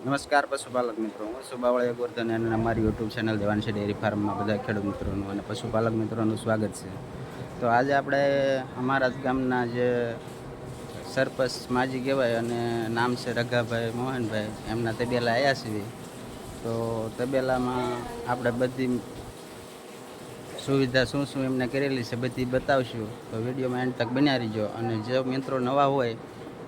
નમસ્કાર પશુપાલક મિત્રો. હું સુબાવળિયા ગોરધન અને અમારી યુટ્યુબ ચેનલ દેવાંશી ડેરી ફાર્મમાં બધા ખેડૂત મિત્રોનું અને પશુપાલક મિત્રોનું સ્વાગત છે. તો આજે આપણે અમારા જ ગામના જે સરપંચ માજી કહેવાય અને નામ છે રઘાભાઈ મોહનભાઈ, એમના તબેલા આવ્યા છીએ તો તબેલામાં આપણે બધી સુવિધા શું શું એમને કરેલી છે બધી બતાવશું. તો વિડીયોમાં એન્ડ તક બન્યા રહીજો. અને જે મિત્રો નવા હોય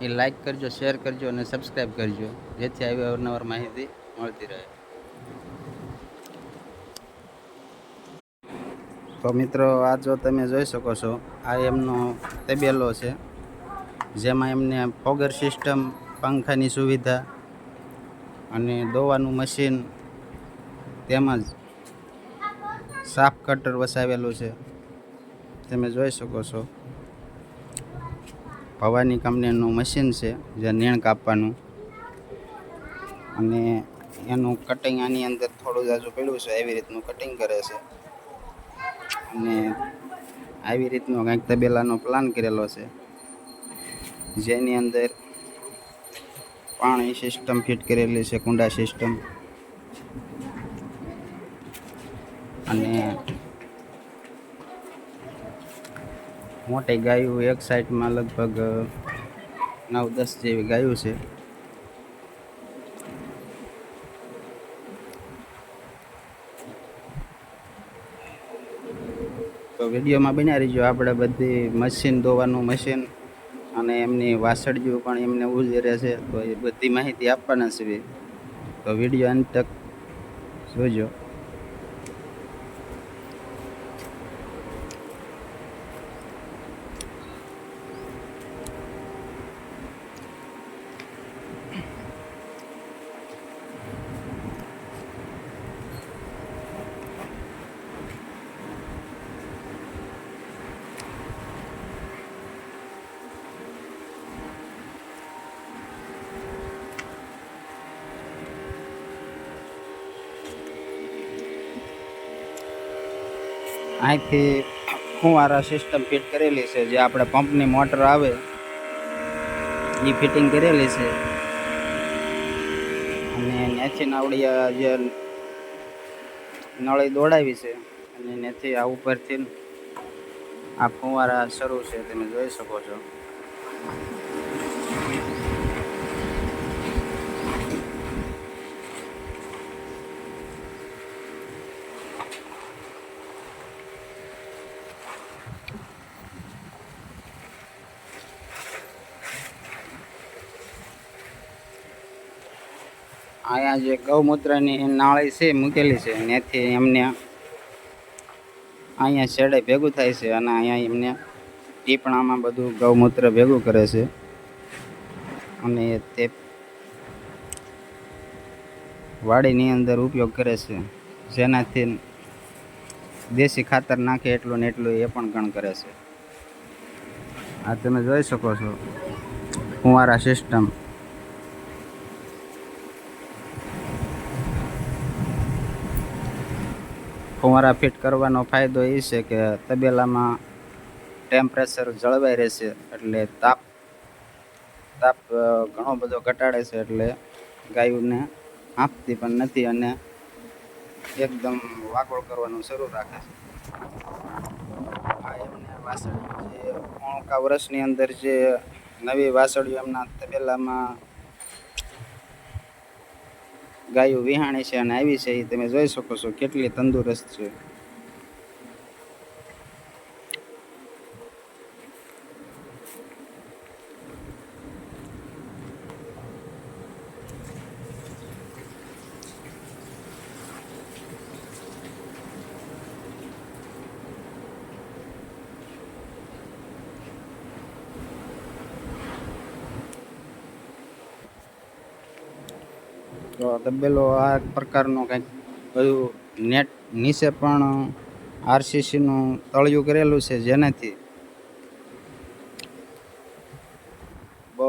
એ લાઇક કરજો શેર કરજો અને સબસ્ક્રાઈબ કરજો. જેથી આવી અવારનવાર માહિતી મળતી રહે. તો મિત્રો, આ જો તમે જોઈ શકો છો, આ એમનો તબેલો છે, જેમાં એમને ફોગર સિસ્ટમ, પંખાની સુવિધા અને દોવાનું મશીન તેમજ સાફ કટર વસાવેલું છે. તમે જોઈ શકો છો. ભવાની કંપનીનું મશીન છે, જે નીણ કાપવાનું. અને એનું કટિંગ આની અંદર થોડું જાજુ પડ્યું છે એવી રીતનું કટિંગ કરે છે. અને આવી રીતનો કંઈક તબેલાનો પ્લાન કરેલો છે, જેની અંદર પાણી સિસ્ટમ ફિટ કરેલી છે, કુંડા સિસ્ટમ અને મોટી ગાયું એક સાઈડમાં લગભગ નવ દસ જેવી ગાયું છે. તો વિડીયોમાં બન્યા રહીજો. આપણે બધી મશીન ધોવાનું મશીન અને એમની વાસળીઓ પણ એમને ઉજરે છે. તો એ બધી માહિતી આપવાના છે. તો વીડિયો અંત તક જોજો. અહીંથી ફુવારા સિસ્ટમ ફિટ કરેલી છે. જે આપણે પંપની મોટર આવે, એ ફિટિંગ કરેલી છે. અને નેથી નાવડિયા જે નળી દોડાવી છે, અને નેથી આ ઉપરથી આ ફુવારા શરૂ છે. તમે જોઈ શકો છો. અહીંયા જે ગૌમૂત્રની નાળી છે મૂકેલી છે ત્યાંથી એમને અહીંયા છેડે ભેગું થાય છે અને અહીંયા એમને ટીપણામાં બધું ગૌમૂત્ર ભેગું કરે છે. અને તે વાડીની અંદર ઉપયોગ કરે છે. જેનાથી દેશી ખાતર નાખે એટલું ને એટલું એ પણ ગણ કરે છે. આ તમે જોઈ શકો છો. કુંવારા સિસ્ટમ ફુવારા ફિટ કરવાનો ફાયદો એ છે કે તબેલામાં ટેમ્પરેચર જળવાઈ રહેશે એટલે તાપ તાપ ઘણો બધો ઘટાડે છે એટલે ગાયોને આપતી પણ નથી અને એકદમ વાગોળ કરવાનું શરૂ રાખે છે. એમને વાસળ જે પોણકા વર્ષની અંદર જે નવી વાસળીઓ એમના તબેલામાં ગાયો વિહાણી છે અને આવી છે એ તમે જોઈ શકો છો કેટલી તંદુરસ્ત છે. તો તબેલો આ પ્રકારનો કંઈક બધું નેટ નીચે પણ આરસીસીનું તળિયું કરેલું છે જેનાથી બહુ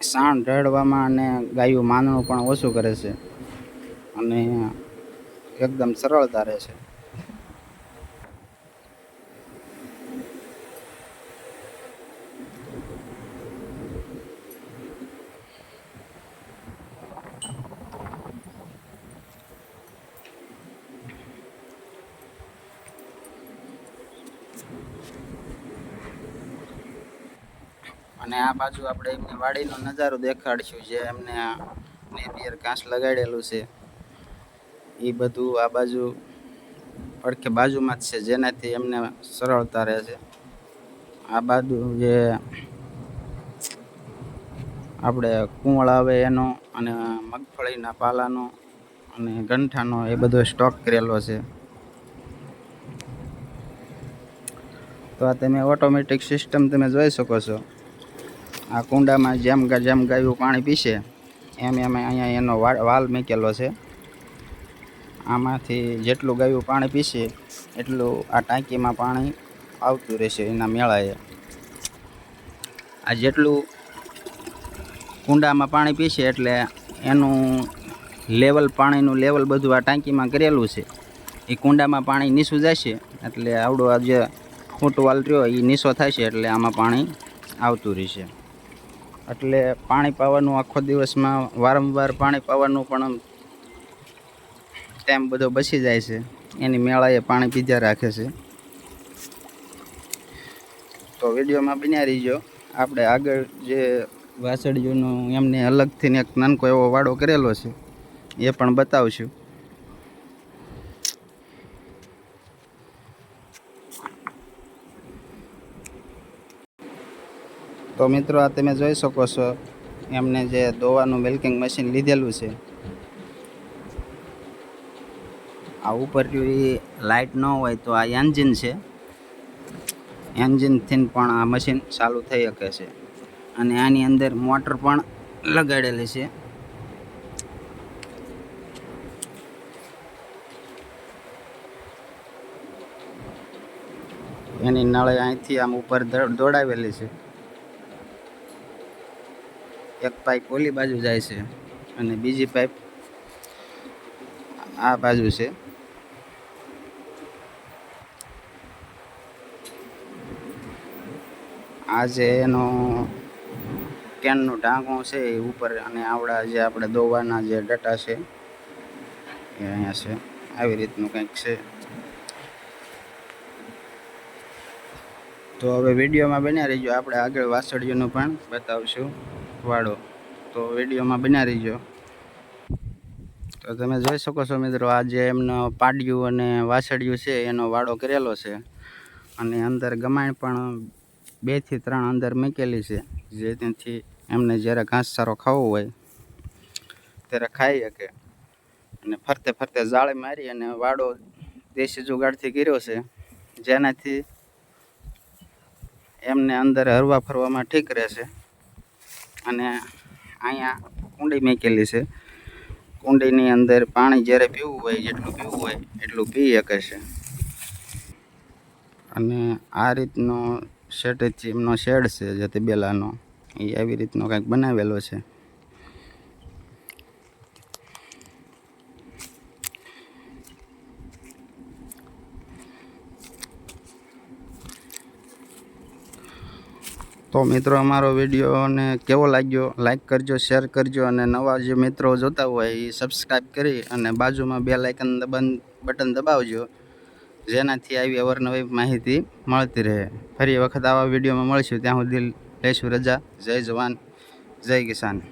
સાણ ઢળવામાં અને ગાયું માનવું પણ ઓછું કરે છે. અને એકદમ સરળતા રહે છે. અને આ બાજુ આપણે એમની વાડીનો નજારો દેખાડશું જે એમને નેપિયર ઘાસ લગાડેલું છે. એ બધું આ બાજુ પડખે બાજુમાં જ છે, જેનાથી એમને સરળતા રહે છે. આ બાજુ જે આપણે કુંવળ આવે એનો અને મગફળીના પાલાનો અને ગંઠાનો એ બધો સ્ટોક કરેલો છે. તો આ તમે ઓટોમેટિક સિસ્ટમ તમે જોઈ શકો છો. આ કુંડામાં જેમ જેમ ગાયું પાણી પીશે, એમ એમ અહીંયા એનો વાલ મૂકેલો છે. આમાંથી જેટલું ગાયું પાણી પીશે, એટલું આ ટાંકીમાં પાણી આવતું રહેશે એના મેળાએ. આ જેટલું કુંડામાં પાણી પીશે એટલે એનું લેવલ, પાણીનું લેવલ બધું આ ટાંકીમાં કરેલું છે. એ કુંડામાં પાણી નીસું જશે, એટલે આવડો આ જે ફૂટ વાલ રહ્યો, એ નીસો થશે એટલે આમાં પાણી આવતું રહેશે. એટલે પાણી પાવાનું આખો દિવસમાં વારંવાર પાણી પાવાનું પણ ટાઈમ બધો બચી જાય છે. એની મેળાએ પાણી પીધા રાખે છે. તો વિડીયોમાં બન્યા રહીજો. આપણે આગળ જે વાસળીઓનો એમને અલગથી એક નાનકો એવો વાડો કરેલો છે, એ પણ બતાવશું. તો મિત્રો આ તમે જોઈ શકો છો, એમને જે દોવાનું મિલ્કિંગ મશીન લીધેલું છે. આ ઉપર લાઇટ ન હોય તો આ એન્જિન છે. એન્જિનથી પણ આ મશીન ચાલુ થઈ શકે છે. અને આની અંદર મોટર પણ લગાડેલી છે. એની નળે અહીંથી આમ ઉપર દોડાવેલી છે. એક પાઇપ ઓલી બાજુ જાય છે અને બીજી પાઇપ આ બાજુ છે. આ જે એનો કેનનું ટાંકું છે એ ઉપર અને આવડા જે આપણે દોવાના જે ડટા છે એ અહીંયા છે. આવી રીતનું કંઈક છે. તો હવે વિડીયોમાં બન્યા રહીજો. આપણે આગળ વાસળીઓનું પણ બતાવશું. વાળો. તો વિડીયોમાં બન્યા રહીજો. તો તમે જોઈ શકો છો મિત્રો, આ જે એમનો પાડ્યું અને વાસળિયું છે, એનો વાડો કરેલો છે. અને અંદર ગમાણ પણ બેથી ત્રણ અંદર મૂકેલી છે, જેથી એમને જ્યારે ઘાસચારો ખાવો હોય, ત્યારે ખાઈ શકે. અને ફરતે ફરતે જાળી મારી અને વાડો દેશી જુગાડથી કર્યો છે, જેનાથી એમને અંદર હરવા ફરવામાં ઠીક રહેશે. અને અહીંયા કુંડી મૂકેલી છે. કુંડીની અંદર પાણી જ્યારે પીવું હોય, જેટલું પીવું હોય, એટલું પી શકે છે. અને આ રીતનો શેડ એમનો શેડ છે, જે તબેલાનો. એ આવી રીતનો કંઈક બનાવેલો છે. તો મિત્રો, અમારો વિડીયોને કેવો લાગ્યો લાઈક કરજો શેર કરજો અને નવા જે મિત્રો જોતા હોય એ સબસ્ક્રાઈબ કરી અને બાજુમાં બે લાઇકન દબન બટન દબાવજો, જેનાથી આવી અવરનવી માહિતી મળતી રહે. ફરી વખત આવા વિડીયોમાં મળશું. ત્યાં સુધી લઈશું રજા. જય જવાન. જય કિસાન.